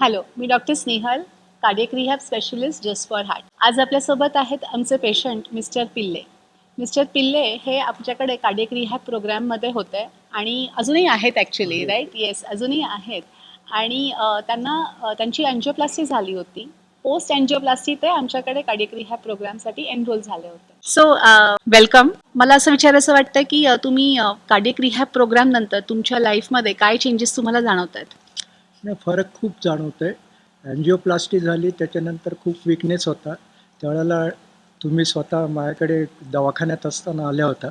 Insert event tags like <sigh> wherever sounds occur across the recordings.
Hello me doctor Snehal cardiac rehab specialist just for heart आज आपल्यासोबत आहेत आमचे पेशंट मिस्टर पिल्ले. मिस्टर पिल्ले हे आमच्याकडे कार्डियक रिहॅब प्रोग्राममध्ये होते आणि अजूनही आहेत ॲक्च्युली राईट येस अजूनही आहेत. आणि त्यांना त्यांची अँजिओप्लास्टी झाली होती. पोस्ट अँजिओप्लास्टी ते आमच्याकडे कार्डियक रिहॅब प्रोग्रामसाठी एनरोल झाले होते. सो वेलकम मला असं विचारायचं वाटतं की तुम्ही कार्डियक रिहॅब प्रोग्राम नंतर तुमच्या लाईफमध्ये काय चेंजेस तुम्हाला जाणवत आहेत नाही फरक खूप जाणवतो आहे अँजिओप्लास्टी झाली त्याच्यानंतर खूप विकनेस होता. त्यावेळेला तुम्ही स्वतः माझ्याकडे दवाखान्यात असताना आल्या होता.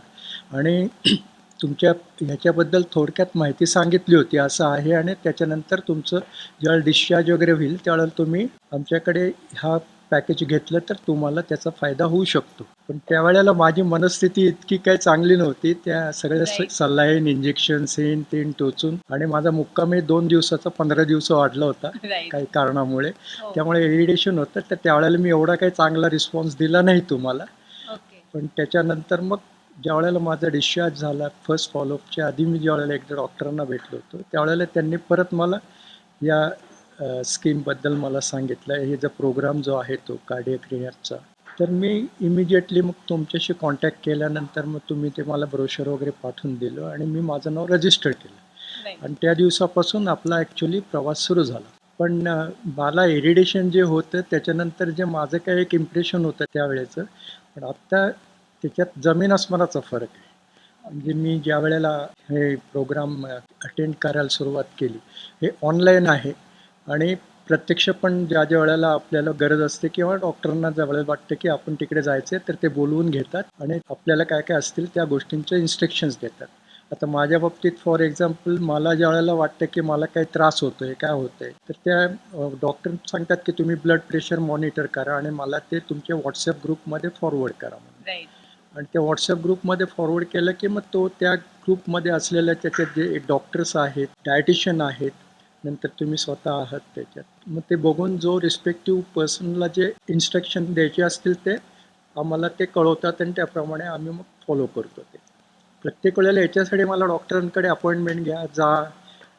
आणि <clears throat> तुमच्या ह्याच्याबद्दल थोडक्यात माहिती सांगितली होती असं आहे. आणि त्याच्यानंतर तुमचं ज्यावेळेला डिस्चार्ज वगैरे होईल त्यावेळेला तुम्ही आमच्याकडे हा पॅकेज घेतलं तर तुम्हाला त्याचा फायदा होऊ शकतो. पण त्यावेळेला माझी मनस्थिती इतकी काही चांगली नव्हती. त्या सगळ्या. सलाईन इंजेक्शन सेन तीन टोचून आणि माझा मुक्कामी दोन दिवसाचा पंधरा दिवस वाढला होता काही कारणामुळे. त्यामुळे इरिटेशन होतं. तर त्यावेळेला मी एवढा काही चांगला रिस्पॉन्स दिला नाही तुम्हाला. पण त्याच्यानंतर मग ज्या वेळेला माझा डिस्चार्ज झाला फर्स्ट फॉलोअपच्या आधी मी ज्या वेळेला एकदा डॉक्टरांना भेटलो होतो त्यावेळेला त्यांनी परत मला या स्कीमबद्दल मला सांगितलं हे जो प्रोग्राम जो आहे तो कार्डियक रिहॅबचा तर मी इमिजिएटली मग तुमच्याशी कॉन्टॅक्ट केल्यानंतर मग तुम्ही ते मला ब्रोशर वगैरे पाठवून दिलं आणि मी माझं नाव रजिस्टर केलं. आणि त्या दिवसापासून आपला ॲक्च्युली प्रवास सुरू झाला. पण मला इरिडेशन जे होतं त्याच्यानंतर जे माझं काही एक इम्प्रेशन होतं त्यावेळेचं पण आत्ता त्याच्यात जमीन आसमानाचा फरक आहे. म्हणजे मी ज्या वेळेला हे प्रोग्राम अटेंड करायला सुरुवात केली हे ऑनलाईन आहे. आणि प्रत्यक्ष पण ज्या ज्या वेळेला आपल्याला गरज असते किंवा डॉक्टरांना ज्या वेळेला वाटतं की आपण तिकडे जायचं तर ते बोलवून घेतात आणि आपल्याला काय काय असतील त्या गोष्टींचे इन्स्ट्रक्शन्स देतात. आता माझ्या बाबतीत फॉर एक्झाम्पल मला ज्या वेळेला वाटतं की मला काही त्रास होतोय काय होतंय तर त्या डॉक्टर सांगतात की तुम्ही ब्लड प्रेशर मॉनिटर करा आणि मला ते तुमच्या व्हॉट्सअप ग्रुपमध्ये फॉरवर्ड करा म्हणून. आणि त्या व्हॉट्सअप ग्रुपमध्ये फॉरवर्ड केलं की मग तो त्या ग्रुपमध्ये असलेल्या त्याच्यात जे डॉक्टर्स आहेत डायटिशियन आहेत नंतर तुम्ही स्वतः आहात त्याच्यात. मग ते बघून जो रिस्पेक्टिव्ह पर्सनला जे इन्स्ट्रक्शन द्यायचे असतील ते आम्हाला ते कळवतात आणि त्याप्रमाणे आम्ही मग फॉलो करतो ते. प्रत्येक वेळेला याच्यासाठी मला डॉक्टरांकडे अपॉइंटमेंट घ्या जा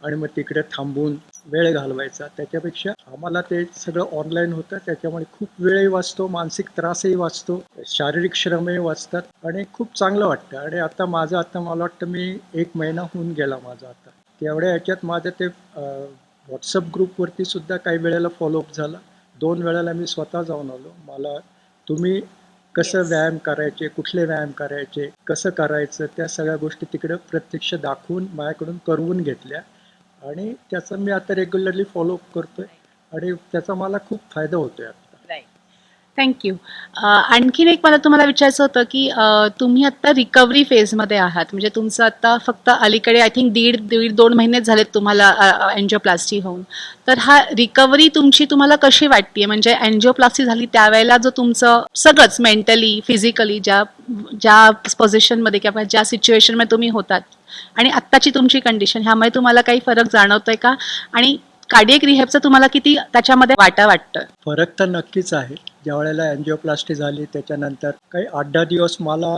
आणि मग तिकडे थांबून वेळ घालवायचा. त्याच्यापेक्षा आम्हाला ते सगळं ऑनलाईन होतं त्याच्यामुळे खूप वेळही वाचतो मानसिक त्रासही वाचतो शारीरिक श्रमही वाचतात आणि खूप चांगलं वाटतं. आणि आता माझं आता मला वाटतं मी एक महिना होऊन गेला माझा आता. तेवढ्या ह्याच्यात माझं ते व्हॉट्सअप ग्रुपवरती सुद्धा काही वेळेला फॉलोअप झाला. दोन वेळेला मी स्वतः जाऊन आलो. मला तुम्ही कसं. व्यायाम करायचे कुठले व्यायाम करायचे कसं करायचं त्या सगळ्या गोष्टी तिकडे प्रत्यक्ष दाखवून माझ्याकडून करवून घेतल्या. आणि त्याचा मी आता रेग्युलरली फॉलोअप करतोय. आणि त्याचा मला खूप फायदा होतोय आता. थँक्यू uh, आणखीन एक मला तुम्हाला विचारायचं होतं की uh, तुम्ही आत्ता रिकव्हरी फेजमध्ये आहात. म्हणजे तुमचं आता फक्त अलीकडे आय थिंक दीड दीड दोन महिनेच झालेत तुम्हाला uh, अँजिओप्लास्टी होऊन. तर हा रिकव्हरी तुमची तुम्हाला कशी वाटते म्हणजे अँजिओप्लास्टी झाली त्यावेळेला जो तुमचं सगळंच मेंटली फिजिकली ज्या ज्या पोझिशनमध्ये किंवा ज्या सिच्युएशनमध्ये तुम्ही होतात. आणि आत्ताची तुमची कंडिशन ह्यामुळे तुम्हाला काही फरक जाणवतोय का? आणि कार्डियक रिहॅबचं तुम्हाला किती त्याच्यामध्ये वाटा वाटतं? फरक तर नक्कीच आहे. ज्या वेळेला अँजिओप्लास्टी झाली त्याच्यानंतर काही आठ दहा दिवस मला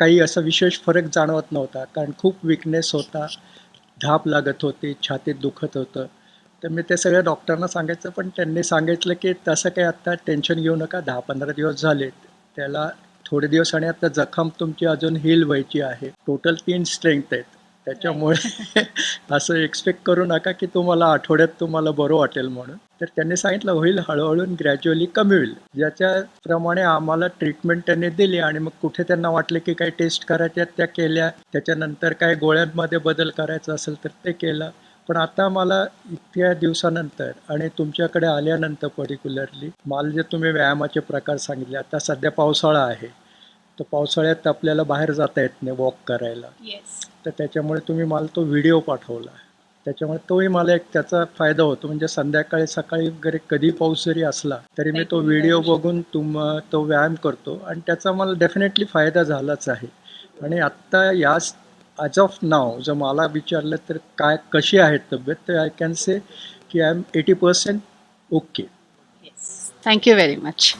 काही असा विशेष फरक जाणवत नव्हता. कारण खूप विकनेस होता धाप लागत होती छातीत दुखत होतं. तर मी ते सगळ्या डॉक्टरांना सांगायचं पण त्यांनी सांगितलं की तसं काही आत्ता टेन्शन घेऊ नका. दहा पंधरा दिवस झालेत त्याला थोडे दिवस आणि आता जखम तुमची अजून हील व्हायची आहे. टोटल तीन स्ट्रेंथ आहेत. त्याच्यामुळे <laughs> असं एक्सपेक्ट करू नका की तुम्हाला आठवड्यात तुम्हाला बरं वाटेल म्हणून. तर त्यांनी सांगितलं होईल हळूहळू ग्रॅज्युअली कमी होईल. ज्याच्याप्रमाणे आम्हाला ट्रीटमेंट त्यांनी दिली आणि मग कुठे त्यांना वाटले की काही टेस्ट करायच्या त्या केल्या त्याच्यानंतर काय गोळ्यांमध्ये बदल करायचा असेल तर ते केलं. पण आता मला इतक्या दिवसानंतर आणि तुमच्याकडे आल्यानंतर पर्टिक्युलरली मला जे तुम्ही व्यायामाचे प्रकार सांगितले आता सध्या पावसाळा आहे. तर पावसाळ्यात आपल्याला बाहेर जाता येत नाही वॉक करायला. तर त्याच्यामुळे तुम्ही मला तो व्हिडिओ पाठवला. त्याच्यामुळे तोही मला एक त्याचा फायदा होतो. म्हणजे संध्याकाळी सकाळी वगैरे कधी पाऊस जरी असला तरी मी तो व्हिडिओ बघून तुम तो व्यायाम करतो. आणि त्याचा मला डेफिनेटली फायदा झालाच आहे. आणि आत्ता याच ॲज ऑफ नाव जर मला विचारलं तर काय कशी आहे तब्येत तर आय कॅन से की I am eighty percent okay thank you very much